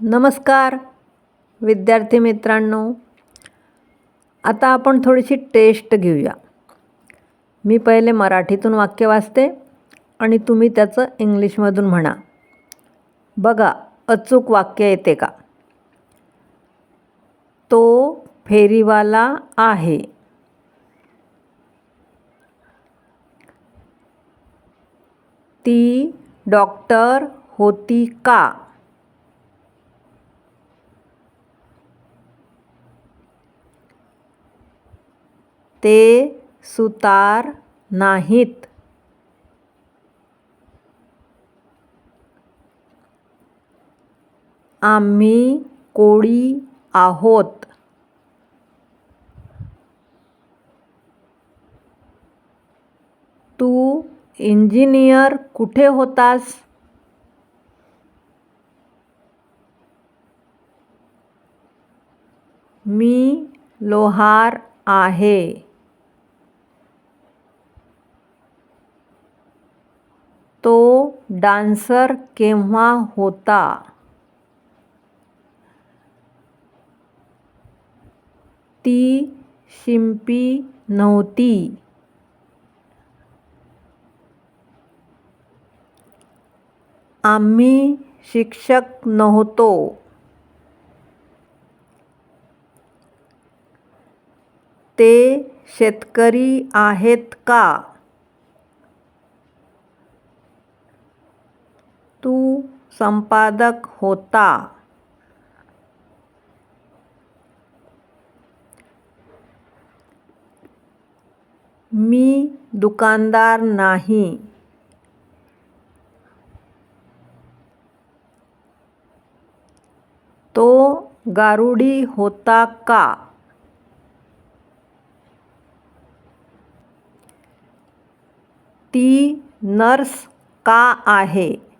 नमस्कार विद्यार्थी मित्रांनो. आता आपण थोडीशी टेस्ट घेऊया. मी पहिले मराठीतून वाक्य वाचते आणि तुम्ही त्याचं इंग्लिशमधून म्हणा. बघा अचूक वाक्य येते का? तो फेरीवाला आहे. ती डॉक्टर होती का? ते सुतार नाहीत. आम्ही कोळी आहोत. तू इंजिनियर कुठे होतास? मी लोहार आहे. तो डान्सर केव्हा होता? ती शिंपी नव्हती. आम्ही शिक्षक नव्हतो. ते शेतकरी आहेत का? तू संपादक होता। मी दुकानदार नाही। तो गारुडी होता का? ती नर्स का आहे?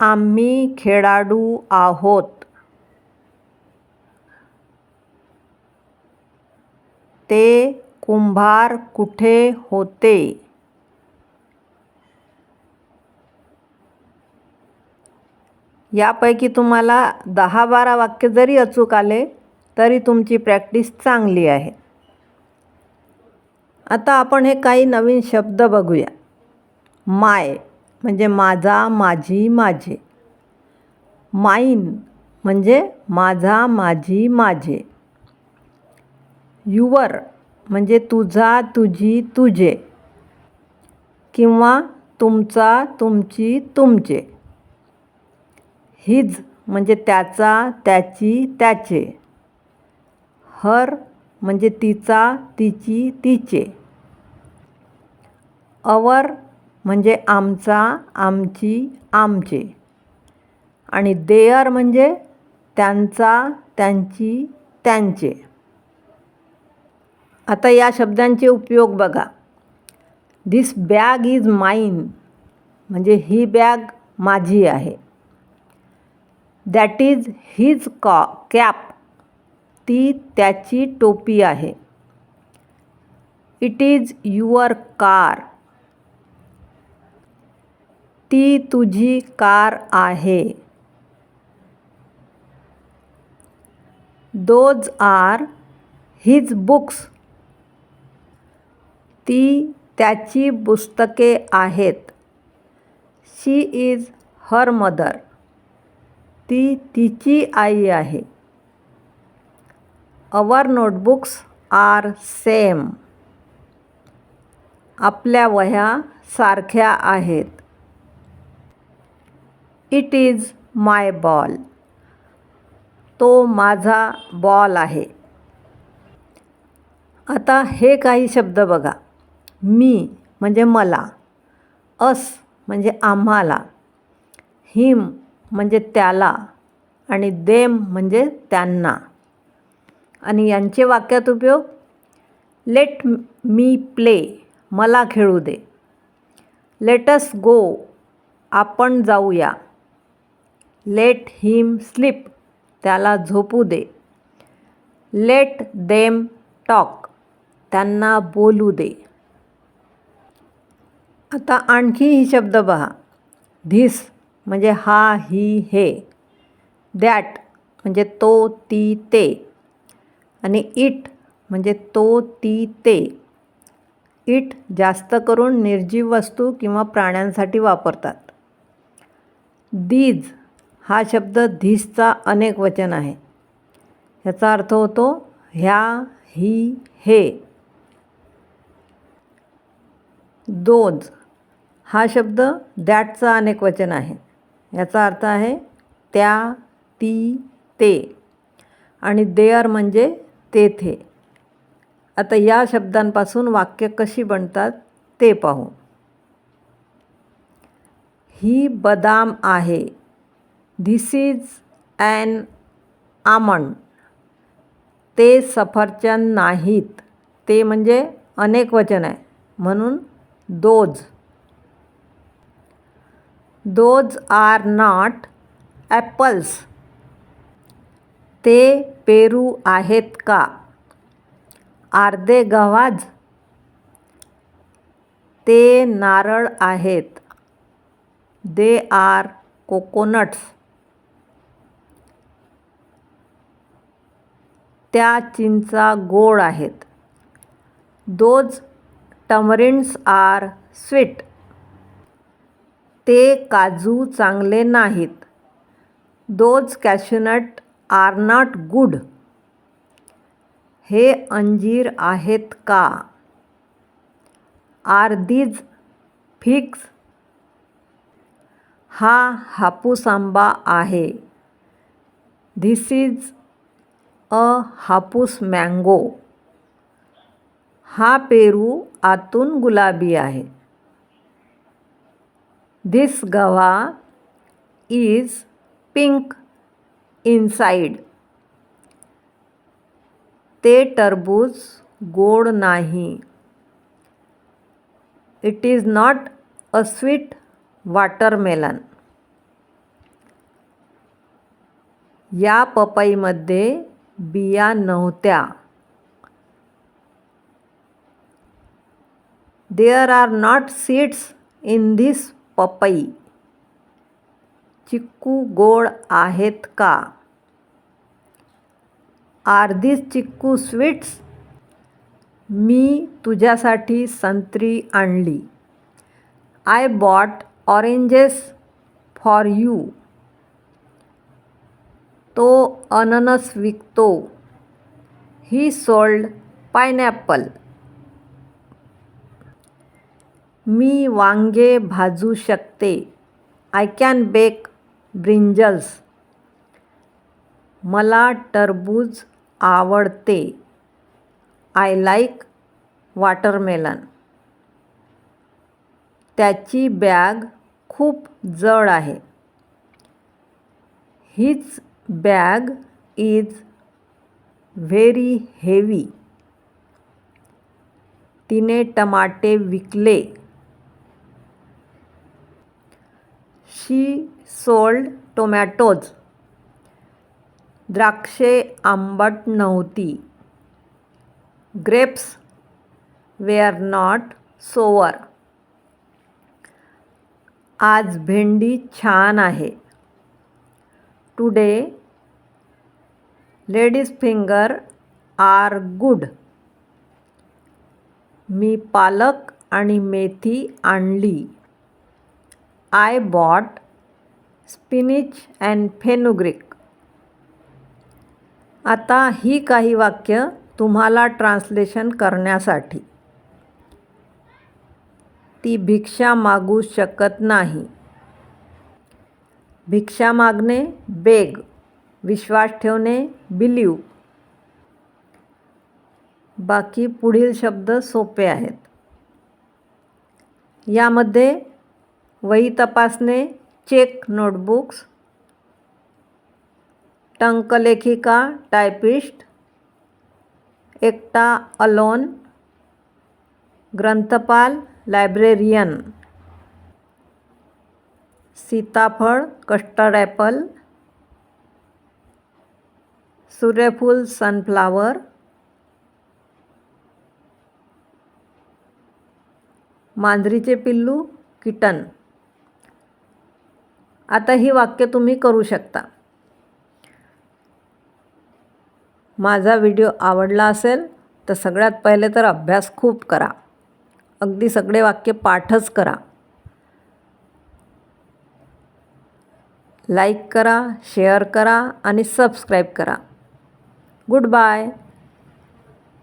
आम्ही खेळाडू आहोत. ते कुंभार कुठे होते? यापैकी तुम्हाला दहा बारा वाक्य जरी अचूक आले तरी तुमची प्रॅक्टिस चांगली आहे. आता आपण हे काही नवीन शब्द बघूया. माय. म्हणजे माझा माझी माझे. माईन म्हणजे माझा माझी माझे. युवर म्हणजे तुझा तुझी तुझे. किंवा तुमचा तुमची तुमचे. हिज म्हणजे त्याचा त्याची त्याचे. हर म्हणजे तिचा तिची तिचे. अवर म्हणजे आमचा आमची आमचे. आणि देअर म्हणजे त्यांचा त्यांची त्यांचे. आता या शब्दांचे उपयोग बघा. दिस बॅग इज माईन म्हणजे ही बॅग माझी आहे. दॅट इज हिज कॉ कॅप ती त्याची टोपी आहे. इट इज युअर कार ती तुझी कार आहे. Those are his books. ती त्याची पुस्तके आहेत. She is her mother. ती तिची आई आहे. Our notebooks are same. आपल्या वह्या सारख्या आहेत. इट इज माय बॉल तो माझा बॉल आहे. आता हे काही शब्द बघा. मी म्हणजे मला. अस म्हणजे आम्हाला. हिम म्हणजे त्याला. आणि देम म्हणजे त्यांना. आणि यांचे वाक्यात उपयोग? लेट मी प्ले मला खेळू दे. लेटस गो आपण जाऊया. लेट हिम स्लीप त्याला झोपू दे. लेट देम टॉक त्यांना बोलू दे. आता आणखी ही शब्द पहा धिस म्हणजे हा ही हे. दॅट म्हणजे तो ती ते. आणि इट म्हणजे तो ती ते. इट जास्त करून निर्जीव वस्तू किंवा प्राण्यांसाठी वापरतात. दीज हा शब्द धीसचा अनेक वचन आहे. ह्याचा अर्थ होतो ह्या ही हे. दोज. हा शब्द दॅटचा अनेक वचन आहे. याचा अर्थ आहे त्या ती ते. आणि देअर म्हणजे तेथे. आता या शब्दांपासून वाक्य कशी बनतात ते पाहू. ही बदाम आहे. धिस इज ॲन आमंड ते सफरचंद नाहीत. ते म्हणजे अनेक वचन आहे. म्हणून those. Those are not apples. ते पेरू आहेत का? आर्दे गव्हाज. ते नारळ आहेत. दे आर कोकोनट्स त्या चिंचा गोड आहेत. Those tamarinds are sweet. ते काजू चांगले नाहीत. Those cashnut are not good. हे अंजीर आहेत का? Are these figs. हा हापूस आंबा आहे. This is a Hapus mango. हा पेरू आतून गुलाबी आहे. This guava is pink inside ते टरबूज गोड नाही. It is not a sweet watermelon या पपईमध्ये बिया नव्हत्या. There are not seeds in this papaya चिक्कू गोड आहेत का? आर दिस चिक्कू स्वीट्स मी तुझ्यासाठी संत्री आणली. I bought oranges for you तो अननस विकतो. ही सोल्ड पायनॅपल. मी वांगे भाजू शकते. आय कॅन बेक ब्रिंजल्स मला टरबूज आवडते. आय लाईक वॉटरमेलन त्याची बॅग खूप जड आहे. हीच बॅग इज व्हेरी हेवी. तिने टमाटे विकले. She sold tomatoes. द्राक्षे आंबट नव्हती. ग्रेप्स वेअर नॉट सोवर आज भेंडी छान आहे. Today ladies finger are good. मी पालक आणि मेथी आणली. I bought spinach and fenugreek. आता ही काही वाक्य तुम्हाला ट्रान्सलेशन करण्यासाठी. ती भिक्षा मागू शकत नाही. भिक्षा मागणे बेग. विश्वास ठेवणे बिलीव बाकी पुढील शब्द सोपे आहेत. यामध्ये वही तपासणे चेक नोटबुक्स टंकलेखिका टायपिस्ट एकटा अलोन ग्रंथपाल लायब्रेरियन सीताफळ कस्टर्ड ॲपल सूर्यफूल सनफ्लावर मांजरीचे पिल्लू किटन. आता ही वाक्य तुम्ही करू शकता. माझा व्हिडिओ आवडला असेल तर सगळ्यात पहिले तर अभ्यास खूप करा. अगदी सगळे वाक्य पाठच करा. लाईक करा शेअर करा आणि सबस्क्राईब करा. Good bye